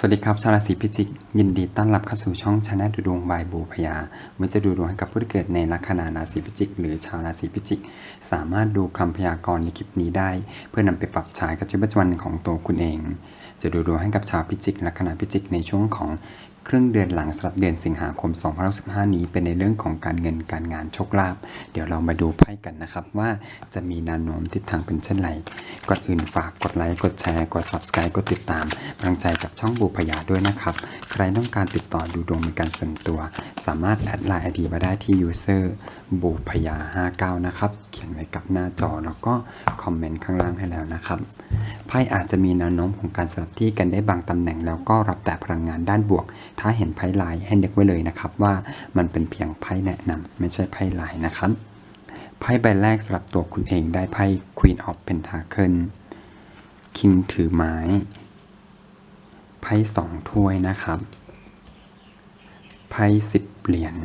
สวัสดีครับชาวราศีพิจิก ยินดีต้อนรับเข้าสู่ช่องชาแนลดูดวงบายบูพยาเมื่อจะดูดวงให้กับผู้ที่เกิดในลัคนาราศีพิจิก หรือชาวราศีพิจิก สามารถดูคำพยากรณ์ในคลิปนี้ได้ เพื่อนำไปปรับใช้กับชีวิตประจำวันของตัวคุณเอง จะดูดวงให้กับชาวพิจิกลัคนาพิจิกในช่วงของ ครึ่งเดือนหลังสำหรับเดือนสิงหาคม2065 นี้เป็นในเรื่องของการเงินการงานโชคลาภเดี๋ยวเรามาดูไพ่กันนะครับ ว่าจะมีแนวโน้มทิศทางเป็นเช่นไรก่อนอื่นฝากกดไลค์กดแชร์กด subscribe กดติดตามกำลังใจกับช่องบูพยาด้วยนะครับ ใครต้องการติดต่อดูดวงเป็นการส่วนตัว สามารถแอดไลน์ไอดีมาได้ที่ user บูพยา59นะครับเขียนไว้กับหน้าจอแล้วก็คอมเมนต์ข้างล่างให้แล้วนะครับ ไพ่อาจจะมีแนวโน้มของการสลับที่กันได้บางตำแหน่งแล้วก็รับแต่พลังงานด้านบวก ถ้าเห็นไพ่ลายให้นึกไว้เลยนะครับว่ามันเป็นเพียงไพ่แนะนำไม่ใช่ไพ่ลายนะครับไพ่ใบแรกสำหรับตัวคุณเองได้ไพ่ Queen of Pentacle คิงถือไม้ไพ่สองถ้วยนะครับไพ่สิบเหรียญ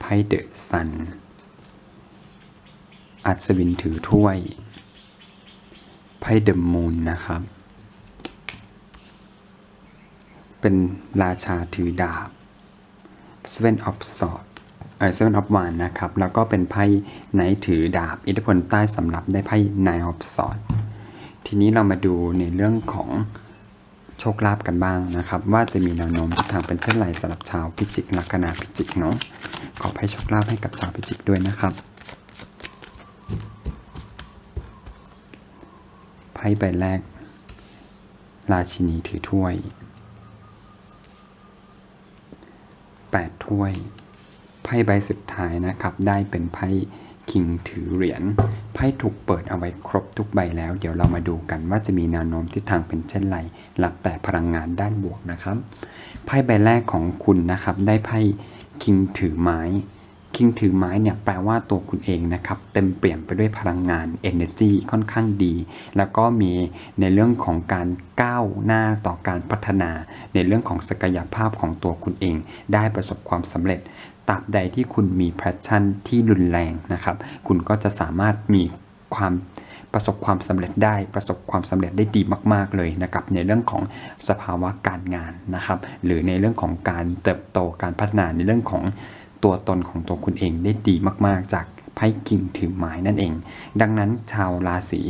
ไพ่เดอะซันอัศวินถือถ้วย ไพ่เดอะมูนนะครับ เป็นราชาถือดาบ Seven of Swords เออ Seven of Wands นะครับ แล้วก็เป็นไพ่ไนถือดาบ อิทธิพลใต้สำรับได้ไพ่ Nine of Swords ทีนี้เรามาดูในเรื่องของโชคลาภกันบ้างนะครับ ว่าจะมีแนวโน้มทิศทางเป็นเช่นไรสำหรับชาวพิจิกลัคนาพิจิกเนาะขอให้โชคลาภให้กับชาวพิจิกด้วยนะครับ พ่ใบแรก ราชินีถือถ้วย 8 ถ้วย ไพ่ใบสุดท้ายนะครับ ได้เป็นไพ่คิงถือเหรียญ ไพ่ถูกเปิดเอาไว้ครบทุกใบแล้ว เดี๋ยวเรามาดูกันว่าจะมีแนวโน้มทิศทางเป็นเช่นไรรับแต่พลังงานด้านบวกนะครับ ไพ่ใบแรกของคุณนะครับ ได้ไพ่คิงถือไม้ คิงถือไม้เนี่ยแปลว่าตัวคุณเองนะครับ เต็มเปลี่ยมไปด้วยพลังงาน energy ค่อนข้างดี แล้วก็มีในเรื่องของการก้าวหน้าต่อการพัฒนา ในเรื่องของศักยภาพของตัวคุณเอง ได้ประสบความสำเร็จตราบใดที่คุณมีแพชชั่นที่รุนแรงนะครับ คุณก็จะสามารถมีความประสบความสำเร็จได้ประสบความสำเร็จได้ดีมาก ๆ เลยนะครับในเรื่องของสภาวะการงานนะครับ หรือในเรื่องของการเติบโตการพัฒนาในเรื่องของ ตัวตนของตัวคุณเองได้ดีมากๆ จากไพ่กิ่งถือไม้นั่นเอง ดังนั้นชาวราศี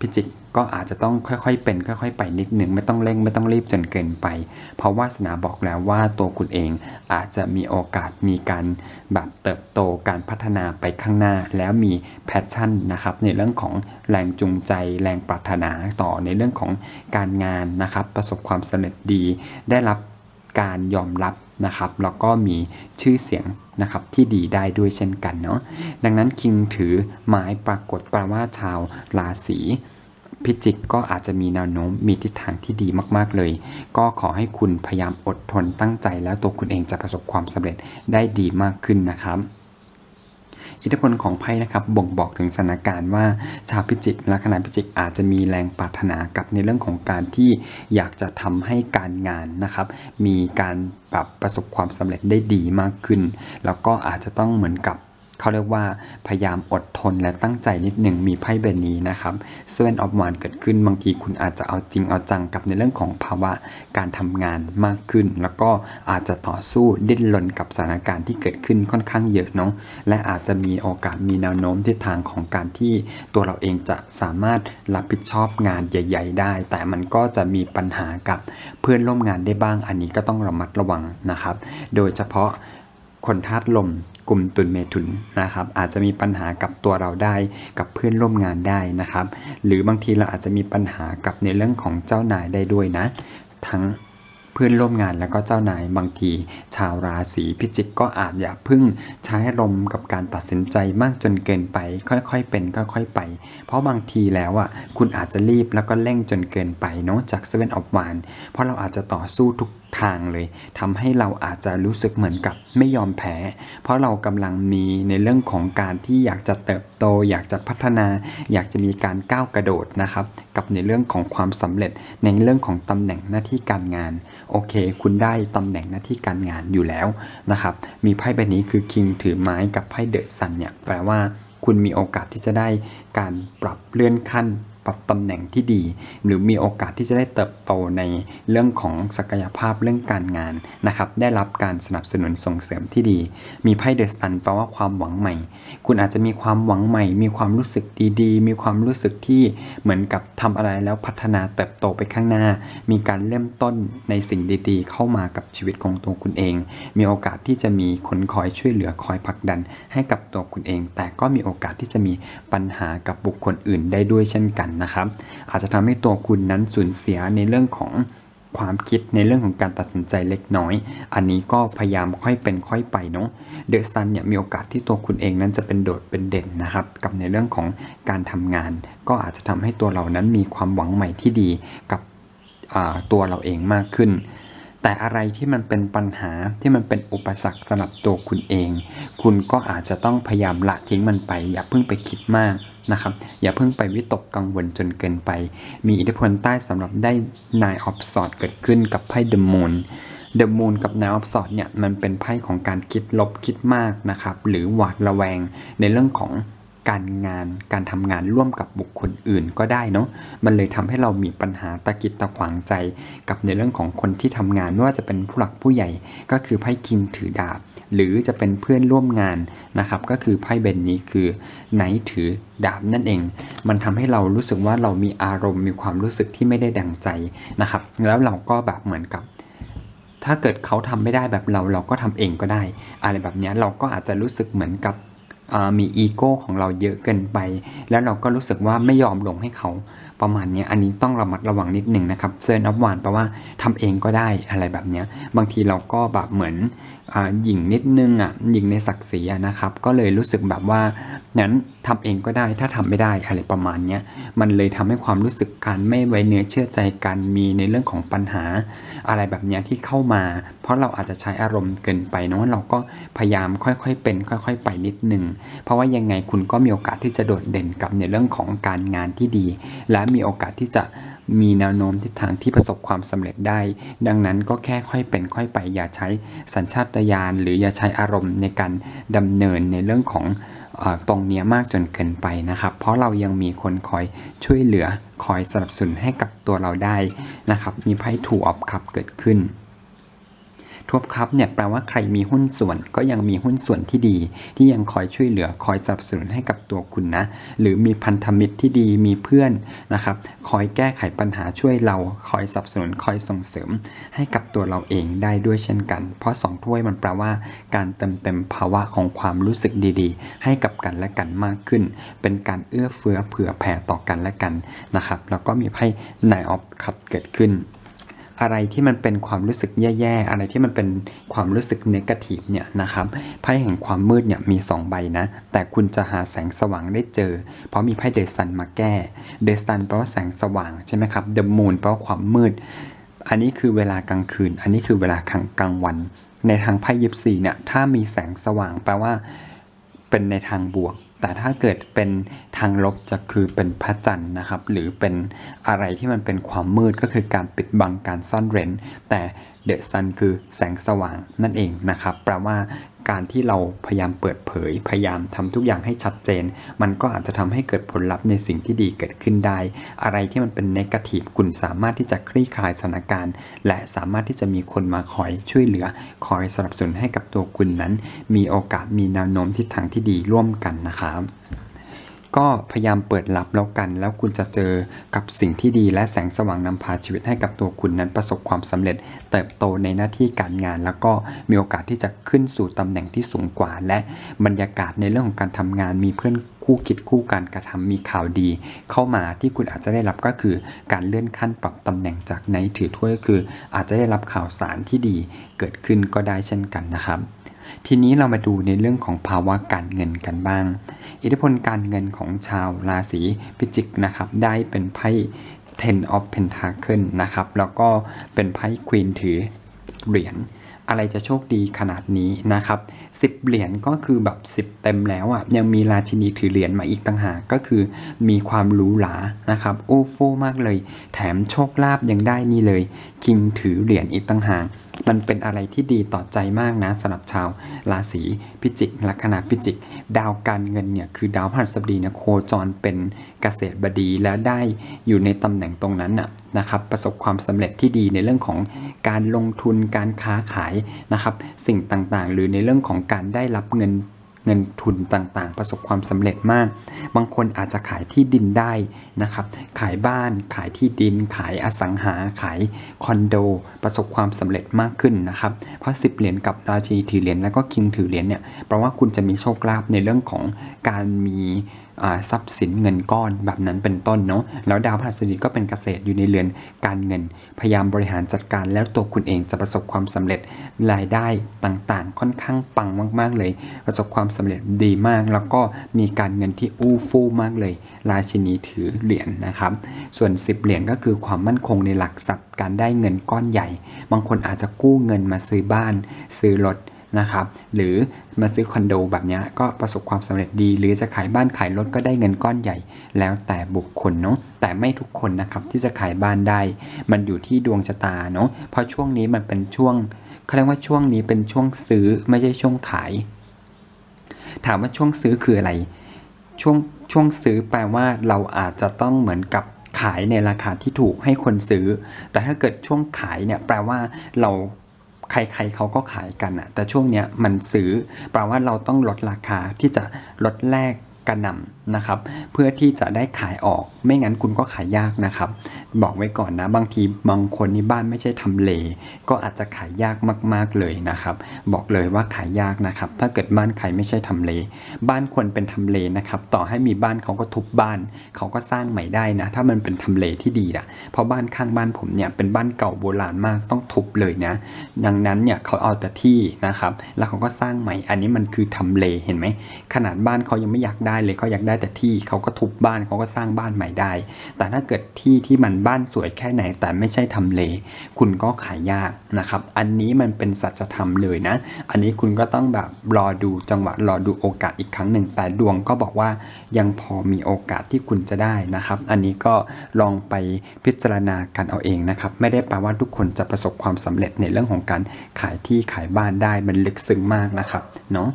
พิจิกก็อาจจะต้องค่อยๆ เป็นค่อยๆ ไปนิดหนึ่งไม่ต้องเร่งไม่ต้องรีบจนเกินไป เพราะวาสนาบอกแล้วว่าตัวคุณเองอาจจะมีโอกาสมีการแบบเติบโตการพัฒนาไปข้างหน้า แล้วมีแพชชั่นนะครับในเรื่องของแรงจูงใจ แรงปรารถนาต่อในเรื่องของการงานนะครับ ประสบความสำเร็จดี ได้รับการยอมรับ นะครับแล้วก็มีชื่อเสียงนะครับที่ดีได้ด้วยเช่นกันเนาะดังนั้นคิงถือไม้ปรากฏแปลว่าชาวราศีพิจิกก็อาจจะมีแนวโน้มมีทิศทางที่ดีมากๆเลย ก็ขอให้คุณพยายามอดทนตั้งใจแล้วตัวคุณเองจะประสบความสำเร็จได้ดีมากขึ้นนะครับ อิทธิพลของไพ่นะครับบ่งบอกถึงสถานการณ์ว่าชาวพิจิกและคณะพิจิกอาจจะมีแรงปรารถนากับในเรื่องของการที่อยากจะทำให้การงานนะครับมีการปรับประสบความสำเร็จได้ดีมากขึ้น แล้วก็อาจจะต้องเหมือนกับ เขาเรียกว่าพยายามอดทนและตั้งใจนิดหนึ่งมีไพ่ใบนี้นะครับเซเว่นออฟวานเกิดขึ้นบางทีคุณอาจจะเอาจริงเอาจังกับในเรื่องของภาวะการทำงานมากขึ้น แล้วก็อาจจะต่อสู้ดิ้นรนกับสถานการณ์ที่เกิดขึ้นค่อนข้างเยอะเนาะและอาจจะมีโอกาสมีแนวโน้มทิศทางของการที่ตัวเราเองจะสามารถรับผิดชอบงานใหญ่ ๆ ได้ แต่มันก็จะมีปัญหากับเพื่อนร่วมงานได้บ้าง อันนี้ก็ต้องระมัดระวังนะครับ โดยเฉพาะคนธาตุลม กลุ่มตุลเมถุนนะครับ อาจจะมีปัญหากับตัวเราได้กับเพื่อนร่วมงานได้นะครับ หรือบางทีเราอาจจะมีปัญหากับในเรื่องของเจ้านายได้ด้วยนะ ทั้งเพื่อนร่วมงานแล้วก็เจ้านายบางที ชาวราศีพิจิกก็อาจอย่าพึ่งใช้อารมกับการตัดสินใจมากจนเกินไป ค่อยๆเป็นค่อยๆไป เพราะบางทีแล้วอะคุณอาจจะรีบแล้วก็เร่งจนเกินไปเนาะจากเซเว่นออฟวานเพราะเราอาจจะต่อสู้ทุก ทางเลยทำให้เราอาจจะรู้สึกเหมือนกับไม่ยอมแพ้ เพราะเรากำลังมีในเรื่องของการที่อยากจะเติบโต อยากจะพัฒนา อยากจะมีการก้าวกระโดดนะครับ กับในเรื่องของความสำเร็จในเรื่องของตำแหน่งหน้าที่การงาน โอเค คุณได้ตำแหน่งหน้าที่การงานอยู่แล้วนะครับ มีไพ่ใบนี้คือคิงถือไม้กับไพ่เดอะซันเนี่ยแปลว่าคุณมีโอกาสที่จะได้การปรับเลื่อนขั้น ตำแหน่งที่ดี หรือมีโอกาสที่จะได้เติบโตในเรื่องของศักยภาพเรื่องการงานนะครับได้รับการสนับสนุนส่งเสริมที่ดี มีไพ่เดอะซันแปลว่าความหวังใหม่ คุณอาจจะมีความหวังใหม่ มีความรู้สึกดีๆ มีความรู้สึกที่เหมือนกับทำอะไรแล้วพัฒนาเติบโตไปข้างหน้า มีการเริ่มต้นในสิ่งดีๆ เข้ามากับชีวิตของตัวคุณเอง มีโอกาสที่จะมีคนคอยช่วยเหลือคอยผลักดันให้กับตัวคุณเอง แต่ก็มีโอกาสที่จะมีปัญหากับบุคคลอื่นได้ด้วยเช่นกันนะครับ อาจจะทำให้ตัวคุณนั้นสูญเสียในเรื่องของความคิดในเรื่องของการตัดสินใจเล็กน้อย อันนี้ก็พยายามค่อยเป็นค่อยไปเนาะ เดอะซันเนี่ยมีโอกาสที่ตัวคุณเองนั้นจะเป็นโดดเป็นเด่นนะครับ กับในเรื่องของการทำงาน ก็อาจจะทำให้ตัวเรานั้นมีความหวังใหม่ที่ดีกับตัวเราเองมากขึ้น แต่อะไรที่มันเป็นปัญหาที่มันเป็นอุปสรรคสำหรับตัวคุณเอง คุณก็อาจจะต้องพยายามละทิ้งมันไป อย่าเพิ่งไปคิดมาก นะครับ อย่าเพิ่งไปวิตกกังวลจนเกินไป มีอิทธิพลใต้สำหรับได้นายออฟสอดเกิดขึ้นกับไพ่เดอะมูนเดอะมูนกับ Nine of Swords เนี่ยมันเป็นไพ่ของการคิดลบคิดมากนะครับ หรือหวาดระแวงในเรื่องของการงานการทำงานร่วมกับบุคคลอื่นก็ได้เนาะมันเลยทำให้เรามีปัญหาตะกิดตะขวางใจ กับในเรื่องของคนที่ทำงานไม่ว่าจะเป็นผู้หลักผู้ใหญ่ก็คือไพ่คิงถือดาบ หรือจะเป็นเพื่อนร่วมงานนะครับ ก็คือไพ่เบนนี้คือไนท์ถือดาบนั่นเอง มันทำให้เรารู้สึกว่าเรามีอารมณ์มีความรู้สึกที่ไม่ได้ดังใจนะครับ แล้วเราก็แบบเหมือนกับ ถ้าเกิดเขาทำไม่ได้แบบเราเราก็ทำเองก็ได้ อะไรแบบเนี้ยเราก็อาจจะรู้สึกเหมือนกับมีอีโก้ของเราเยอะเกินไป แล้วเราก็รู้สึกว่าไม่ยอมลงให้เขาประมาณนี้อันนี้ต้องระมัดระวังนิดหนึ่งนะครับเซอร์นอัพวานแปลว่าทำเองก็ได้อะไรแบบนี้บางทีเราก็แบบเหมือนหยิ่งนิดนึงอะหยิ่งในศักดิ์ศรีนะครับ ก็เลยรู้สึกแบบว่านั้นทำเองก็ได้ถ้าทำไม่ได้อะไรประมาณนี้มันเลยทำให้ความรู้สึกการไม่ไว้เนื้อเชื่อใจกันมีในเรื่องของปัญหาอะไรแบบนี้ที่เข้ามา เพราะเราอาจจะใช้อารมณ์เกินไปเนาะเราก็พยายามค่อยๆเป็น ค่อย ๆ ไปนิดนึง เพราะว่ายังไงคุณก็มีโอกาสที่จะโดดเด่นกับในเรื่องของการงานที่ดี และมีโอกาสที่จะมีแนวโน้มทิศทางที่ประสบความสำเร็จได้ ดังนั้นก็แค่ค่อยเป็นค่อยไป อย่าใช้สัญชาตญาณหรืออย่าใช้อารมณ์ในการดำเนินในเรื่องของตรงเนี้ยมากจนเกินไปนะครับ เพราะเรายังมีคนคอยช่วยเหลือคอยสนับสนุนให้กับตัวเราได้นะครับ มีไพ่ถูออบคับเกิดขึ้น ทวบครับเนี่ยแปลว่าใครมีหุ้นส่วนก็ยังมีหุ้นส่วนที่ดี ที่ยังคอยช่วยเหลือคอยสนับสนุนให้กับตัวคุณนะ หรือมีพันธมิตรที่ดีมีเพื่อนนะครับคอยแก้ไขปัญหาช่วยเราคอยสนับสนุนคอยส่งเสริม ให้กับตัวเราเองได้ด้วยเช่นกัน เพราะสองถ้วยมันแปลว่า การเติมเต็มภาวะของความรู้สึกดีๆ ให้กับกันและกันมากขึ้น เป็นการเอื้อเฟื้อเผื่อแผ่ต่อกันและกันนะครับแล้วก็มีไพ่นายออฟคัพเกิดขึ้น อะไรที่มันเป็นความรู้สึกแย่ๆ อะไรที่มันเป็นความรู้สึกเนกาทีฟเนี่ยนะครับไพ่แห่งความมืดเนี่ยมี 2 ใบนะ แต่คุณจะหาแสงสว่างได้เจอ เพราะมีไพ่เดซันมาแก้เดซันแปลว่าแสงสว่างใช่ไหมครับเดอะมูนแปลว่าความมืด อันนี้คือเวลากลางคืน อันนี้คือเวลากลางวัน ในทางไพ่ยิปซีเนี่ยถ้ามีแสงสว่างแปลว่าเป็นในทางบวก แต่ถ้าเกิดเป็นทางลบจะคือเป็นพระจันทร์นะครับ หรือเป็นอะไรที่มันเป็นความมืดก็คือการปิดบังการซ่อนเร้น แต่ เดอะซันคือแสงสว่างนั่นเองนะครับ แปลว่าการที่เราพยายามเปิดเผย พยายามทำทุกอย่างให้ชัดเจน มันก็อาจจะทำให้เกิดผลลัพธ์ในสิ่งที่ดีเกิดขึ้นได้ อะไรที่มันเป็นนกาทีฟคุณสามารถที่จะคลี่คลายสถานการณ์ และสามารถที่จะมีคนมาคอยช่วยเหลือ คอยสนับสนุนให้กับตัวคุณนั้น มีโอกาสมีแนวโน้มทิศทางที่ดีร่วมกันนะครับ ก็พยายามเปิดรับแล้วกัน แล้วคุณจะเจอกับสิ่งที่ดีและแสงสว่างนำพาชีวิตให้กับตัวคุณนั้นประสบความสำเร็จ เติบโตในหน้าที่การงาน แล้วก็มีโอกาสที่จะขึ้นสู่ตำแหน่งที่สูงกว่า และบรรยากาศในเรื่องของการทำงานมีเพื่อนคู่คิดคู่การกระทำมีข่าวดี เข้ามาที่คุณอาจจะได้รับก็คือ การเลื่อนขั้นปรับตำแหน่งจากในถือถ้วยก็คือ อาจจะได้รับข่าวสารที่ดีเกิดขึ้นก็ได้เช่นกันนะครับ ทีนี้เรามาดูในเรื่องของภาวะการเงินกันบ้าง อิทธิพลการเงินของชาวราศีพิจิกนะครับ ได้เป็นไพ่ Ten of Pentacle นะครับ แล้วก็เป็นไพ่ Queen ถือเหรียญอะไรจะโชคดีขนาดนี้นะครับ 10 เหรียญก็คือแบบ 10 เต็มแล้วอะยังมีราชินีถือเหรียญมาอีกต่างหากก็คือมีความรู้หรานะครับโอ้โฟมากเลย แถมโชคลาภยังได้นี่เลย คิงถือเหรียญอีกต่างหาก มันเป็นอะไรที่ดีต่อใจมากนะสำหรับชาวราศีพิจิกลัคนาพิจิก ดาวการเงินเนี่ยคือดาวพฤหัสบดีเนี่ยโคจรเป็นเกษตรบดีและได้อยู่ในตำแหน่งตรงนั้นน่ะนะครับประสบความสำเร็จที่ดีในเรื่องของการลงทุนการค้าขายนะครับสิ่งต่างๆ หรือในเรื่องของการได้รับเงิน เงินทุนต่างๆ ประสบความสำเร็จมาก บางคนอาจจะขายที่ดินได้นะครับ ขายบ้าน ขายที่ดิน ขายอสังหา ขายคอนโด ประสบความสำเร็จมากขึ้นนะครับ เพราะสิบเหรียญกับราชีถือเหรียญแล้วก็คิงถือเหรียญเนี่ย แปลว่าคุณจะมีโชคลาภในเรื่องของการมี ทรัพย์สินเงินก้อนแบบนั้นเป็นต้นเนาะแล้วดาวพฤหัสบดีก็เป็นเกษตรอยู่ในเรือนการเงิน พยายามบริหารจัดการแล้วตัวคุณเองจะประสบความสำเร็จรายได้ต่างๆ ค่อนข้างปังมาก ๆ เลย ประสบความสำเร็จดีมาก แล้วก็มีการเงินที่อู้ฟู่มากเลย ราชินีถือเหรียญนะครับ ส่วน 10 เหรียญก็คือความมั่นคงในหลักทรัพย์การได้เงินก้อนใหญ่ บางคนอาจจะกู้เงินมาซื้อบ้าน ซื้อรถ นะครับ หรือมาซื้อคอนโดแบบนี้ก็ประสบความสำเร็จดี หรือจะขายบ้านขายรถก็ได้เงินก้อนใหญ่ แล้วแต่บุคคลเนาะแต่ไม่ทุกคนนะครับที่จะขายบ้านได้ มันอยู่ที่ดวงชะตาเนาะเพราะช่วงนี้มันเป็นช่วงเขาเรียกว่าช่วงนี้เป็นช่วงซื้อไม่ใช่ช่วงขาย ถามว่าช่วงซื้อคืออะไร ช่วงช่วงซื้อแปลว่าเราอาจจะต้องเหมือนกับขายในราคาที่ถูกให้คนซื้อ แต่ถ้าเกิดช่วงขายเนี่ยแปลว่าเรา ใครๆเขาก็ขายกันอะแต่ช่วงเนี้ยมันซื้อแปลว่าเราต้องลดราคาที่จะลดแลกกระหน่ำ นะครับ เพื่อที่จะได้ขายออก ไม่งั้นคุณก็ขายยากนะครับ บอกไว้ก่อนนะ บางทีบางคนนี่บ้านไม่ใช่ทำเล ก็อาจจะขายยากมาก ๆเลยนะครับ บอกเลยว่าขายยากนะครับ ถ้าเกิดบ้านใครไม่ใช่ทำเล บ้านควรเป็นทำเลนะครับ ต่อให้มีบ้านเขาก็ทุบบ้าน เขาก็สร้างใหม่ได้นะ ถ้ามันเป็นทำเลที่ดีอะเพราะบ้านข้างบ้านผมเนี่ยเป็นบ้านเก่าโบราณมากต้องทุบเลยนะ ดังนั้นเนี่ยเขาเอาแต่ที่นะครับ แล้วเขาก็สร้างใหม่ อันนี้มันคือทำเลเห็นไหม ขนาดบ้านเขายังไม่อยากได้เลยเขาอยากได้แต่ที่เขาก็ทุบบ้านเขาก็สร้างบ้านใหม่ได้ แต่ถ้าเกิดที่ที่มันบ้านสวยแค่ไหน แต่ไม่ใช่ทำเล คุณก็ขายยากนะครับ อันนี้มันเป็นสัจธรรมเลยนะ อันนี้คุณก็ต้องแบบรอดูจังหวะรอดูโอกาสอีกครั้งหนึ่ง แต่ดวงก็บอกว่ายังพอมีโอกาสที่คุณจะได้นะครับ อันนี้ก็ลองไปพิจารณากันเอาเองนะครับ ไม่ได้แปลว่าทุกคนจะประสบความสำเร็จในเรื่องของการขายที่ขายบ้านได้มันลึกซึ้งมากนะครับเนาะ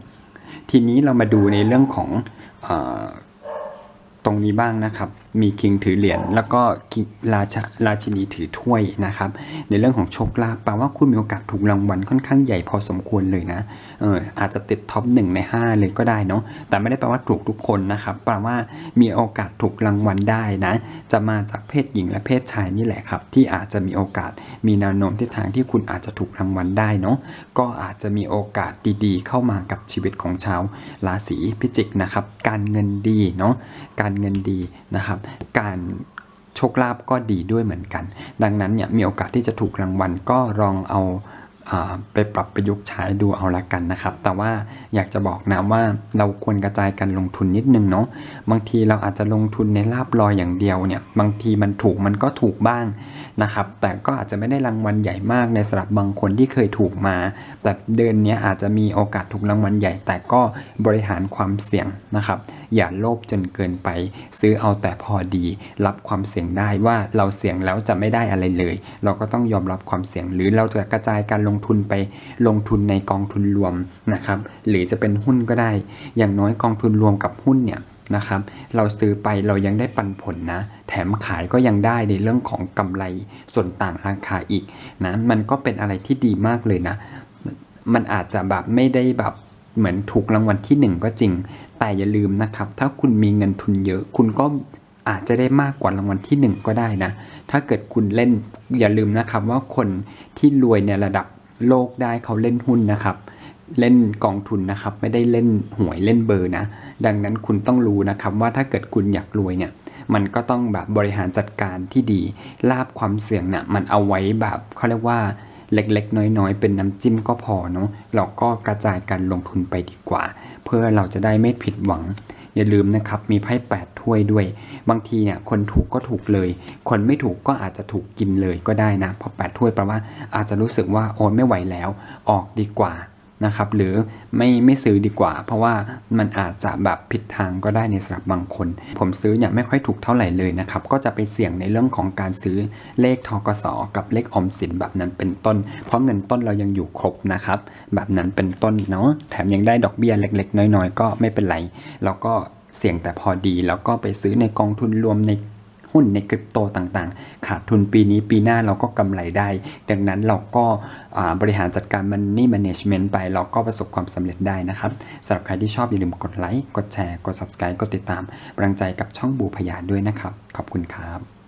ทีนี้เรามาดูในเรื่องของอ ตรงนี้บ้างนะครับ มีคิงถือเหรียญแล้วก็ราชราชินีถือถ้วยนะครับ ในเรื่องของโชคลาภแปลว่าคุณมีโอกาสถูกรางวัลค่อนข้างใหญ่พอสมควรเลยนะเอออาจจะติดท็อปหนึ่งใน 5 เลยก็ได้เนาะแต่ไม่ได้แปลว่าถูกทุกคนนะครับแปลว่ามีโอกาสถูกรางวัลได้นะ จะมาจากเพศหญิงและเพศชายนี่แหละครับ ที่อาจจะมีโอกาสมีแนวโน้มทิศทางที่คุณอาจจะถูกรางวัลได้เนาะก็อาจจะมีโอกาสดีๆ เข้ามากับชีวิตของชาวราศีพิจิกนะครับ การเงินดีเนาะการเงินดีนะครับการโชคลาภก็ดีด้วยเหมือนกัน ดังนั้นเนี่ยมีโอกาสที่จะถูกรางวัลก็ลองเอาอ่าไปปรับประยุกต์ใช้ดูเอาละกันนะครับ แต่ว่าอยากจะบอกนะว่าเราควรกระจายการลงทุนนิดนึงเนาะ บางทีเราอาจจะลงทุนในลาบลอยอย่างเดียวเนี่ย บางทีมันถูกมันก็ถูกบ้างนะครับ แต่ก็อาจจะไม่ได้รางวัลใหญ่มากในสำหรับบางคนที่เคยถูกมา แต่เดือนนี้อาจจะมีโอกาสถูกรางวัลใหญ่ แต่ก็บริหารความเสี่ยงนะครับ อย่าโลภจนเกินไป ซื้อเอาแต่พอดี รับความเสี่ยงได้ว่าเราเสี่ยงแล้วจะไม่ได้อะไรเลย เราก็ต้องยอมรับความเสี่ยง หรือเราจะกระจายการลงทุนไปลงทุนในกองทุนรวมนะครับ หรือจะเป็นหุ้นก็ได้ อย่างน้อยกองทุนรวมกับหุ้นเนี่ยนะครับเราซื้อไปเรายังได้ปันผลนะ แถมขายก็ยังได้ในเรื่องของกำไรส่วนต่างราคาอีกนะมันก็เป็นอะไรที่ดีมากเลยนะ มันอาจจะแบบไม่ได้แบบ เหมือนถูกรางวัลที่หนึ่งก็จริง แต่อย่าลืมนะครับ ถ้าคุณมีเงินทุนเยอะ คุณก็อาจจะได้มากกว่ารางวัลที่หนึ่งก็ได้นะ ถ้าเกิดคุณเล่นอย่าลืมนะครับว่าคนที่รวยในระดับโลกได้เขาเล่นหุ้นนะครับ เล่นกองทุนนะครับไม่ได้เล่นหวยเล่นเบอร์นะ ดังนั้นคุณต้องรู้นะครับว่าถ้าเกิดคุณอยากรวยเนี่ยมันก็ต้องแบบบริหารจัดการที่ดีลาบความเสี่ยงเนี่ยมันเอาไว้แบบเขาเรียกว่า เล็กๆ น้อยๆ เป็นน้ำจิ้มก็พอเนาะเราก็กระจายการลงทุนไปดีกว่า เพื่อเราจะได้ไม่ผิดหวัง อย่าลืมนะครับมีไพ่แปดถ้วยด้วย บางทีเนี่ยคนถูกก็ถูกเลย คนไม่ถูกก็อาจจะถูกกินเลยก็ได้นะเพราะแปดถ้วยแปลว่าอาจจะรู้สึกว่าโอนไม่ไหวแล้ว ออกดีกว่า นะครับ หรือไม่ไม่ซื้อดีกว่า เพราะว่ามันอาจจะแบบผิดทางก็ได้ในสำหรับบางคน ผมซื้อเนี่ยไม่ค่อยถูกเท่าไหร่เลยนะครับ ก็จะไปเสี่ยงในเรื่องของการซื้อเลขทกสกับเลขออมสินแบบนั้นเป็นต้น เพราะเงินต้นเรายังอยู่ครบนะครับ แบบนั้นเป็นต้นเนาะแถมยังได้ดอกเบี้ยเล็ก ๆ น้อย ๆ ก็ไม่เป็นไรแล้วก็เสี่ยงแต่พอดีแล้วก็ไปซื้อในกองทุนรวมใน หุ้นในคริปโตต่างๆ ขาดทุนปีนี้ปีหน้าเราก็กำไรได้ ดังนั้นเราก็บริหารจัดการมันนี่ management ไป เราก็ประสบความสำเร็จได้นะครับสำหรับใครที่ชอบอย่าลืมกดไลค์กดแชร์กด Subscribe กดติดตามกำลังใจกับช่องบูพยาด้วยนะครับ ขอบคุณครับ